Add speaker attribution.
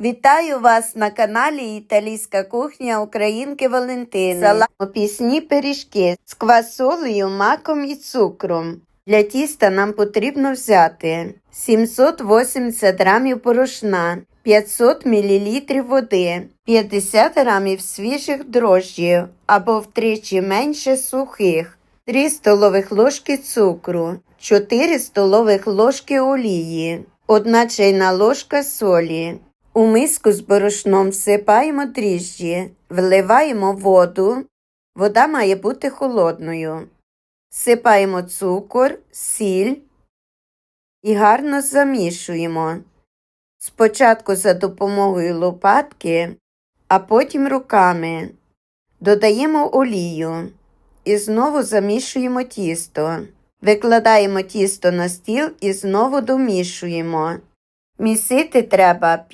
Speaker 1: Вітаю вас на каналі Італійська кухня Українки Валентини. Саламо пісні пиріжки з квасолею, маком і цукром. Для тіста нам потрібно взяти 780 грамів порошна, 500 мл води, 50 грамів свіжих дрожжів або втричі менше сухих, 3 столових ложки цукру, 4 столових ложки олії, 1 чайна ложка солі. У миску з борошном всипаємо дріжджі, вливаємо воду. Вода має бути холодною. Всипаємо цукор, сіль і гарно замішуємо. Спочатку за допомогою лопатки, а потім руками. Додаємо олію і знову замішуємо тісто. Викладаємо тісто на стіл і знову домішуємо. Місити треба